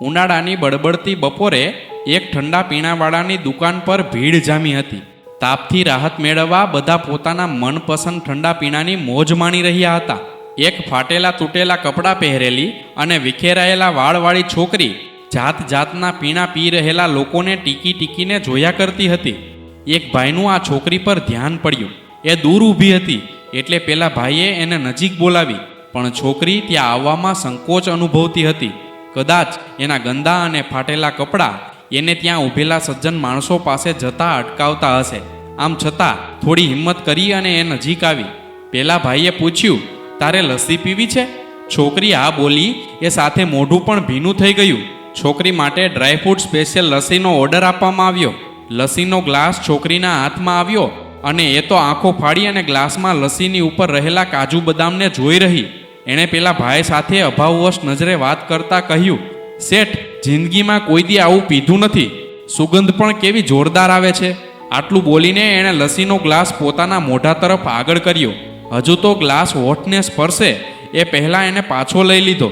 ઉનાળાની બળબડતી બપોરે એક ઠંડા પીણાવાળાની દુકાન પર ભીડ જામી હતી. તાપથી રાહત મેળવવા બધા પોતાના મનપસંદ ઠંડા પીણાની મોજ માણી રહ્યા હતા. એક ફાટેલા તૂટેલા કપડાં પહેરેલી અને વિખેરાયેલા વાળવાળી છોકરી જાત જાતના પીણા પી રહેલા લોકોને ટીકી ટીકીને જોયા કરતી હતી. એક ભાઈનું આ છોકરી પર ધ્યાન પડ્યું. એ દૂર ઊભી હતી, એટલે પેલા ભાઈએ એને નજીક બોલાવી, પણ છોકરી ત્યાં આવવામાં સંકોચ અનુભવતી હતી. કદાચ એના ગંદા અને ફાટેલા કપડાં એને ત્યાં ઊભેલા સજ્જન માણસો પાસે જતા અટકાવતા હશે. આમ છતાં થોડી હિંમત કરી અને એ નજીક આવી. પેલા ભાઈએ પૂછ્યું, તારે લસ્સી પીવી છે? છોકરી આ બોલી, એ સાથે મોઢું પણ ભીનું થઈ ગયું. છોકરી માટે ડ્રાયફ્રૂટ સ્પેશિયલ લસ્સીનો ઓર્ડર આપવામાં આવ્યો. લસ્સીનો ગ્લાસ છોકરીના હાથમાં આવ્યો અને એ તો આંખો ફાડી અને ગ્લાસમાં લસ્સીની ઉપર રહેલા કાજુ બદામને જોઈ રહી. એણે પેલા ભાઈ સાથે અભાવવશ નજરે વાત કરતા કહ્યું, શેઠ, જિંદગીમાં કોઈ દી આવું પીધું નથી. સુગંધ પણ કેવી જોરદાર આવે છે. આટલું બોલીને એણે લસીનો ગ્લાસ પોતાના મોઢા તરફ આગળ કર્યો. હજુ તો ગ્લાસ હોઠને સ્પર્શે, એ પહેલાં એને પાછો લઈ લીધો.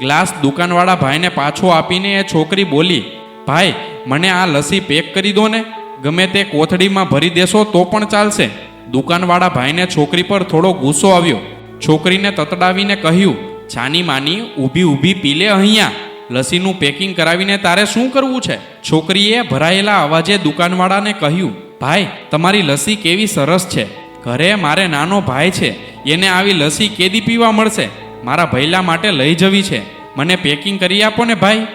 ગ્લાસ દુકાનવાળા ભાઈને પાછો આપીને એ છોકરી બોલી, ભાઈ, મને આ લસ્સી પેક કરી દો ને. ગમે તે કોથળીમાં ભરી દેશો તો પણ ચાલશે. દુકાનવાળા ભાઈને છોકરી પર થોડો ગુસ્સો આવ્યો. છોકરીને તતડાવીને કહ્યું છાની માની, ઊભી ઊભી પીલે અહીંયા. લસીનું પેકિંગ કરાવીને તારે શું કરવું છે? છોકરીએ ભરાયેલા અવાજે દુકાનવાળાને કહ્યું, ભાઈ, તમારી લસી કેવી સરસ છે. ઘરે મારે નાનો ભાઈ છે. એને આવી લસી કેદી પીવા મળશે? મારા ભૈલા માટે લઈ જવી છે. મને પેકિંગ કરી આપો ને ભાઈ.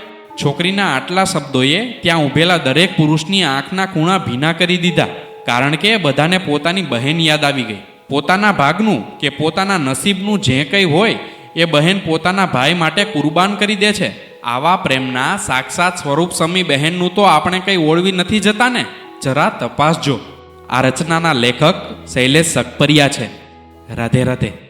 છોકરીના આટલા શબ્દોએ ત્યાં ઊભેલા દરેક પુરુષની આંખના ખૂણા ભીના કરી દીધા, કારણ કે બધાને પોતાની બહેન યાદ આવી ગઈ. પોતાના ભાગનું કે પોતાના નસીબનું જે કંઈ હોય, એ બહેન પોતાના ભાઈ માટે કુરબાન કરી દે છે. આવા પ્રેમના સાક્ષાત સ્વરૂપ સમી બહેનનું તો આપણે કંઈ ઓળવી નથી જતા ને? જરા તપાસજો. આ રચનાના લેખક શૈલેષ સકપરિયા છે. રાધે રાધે.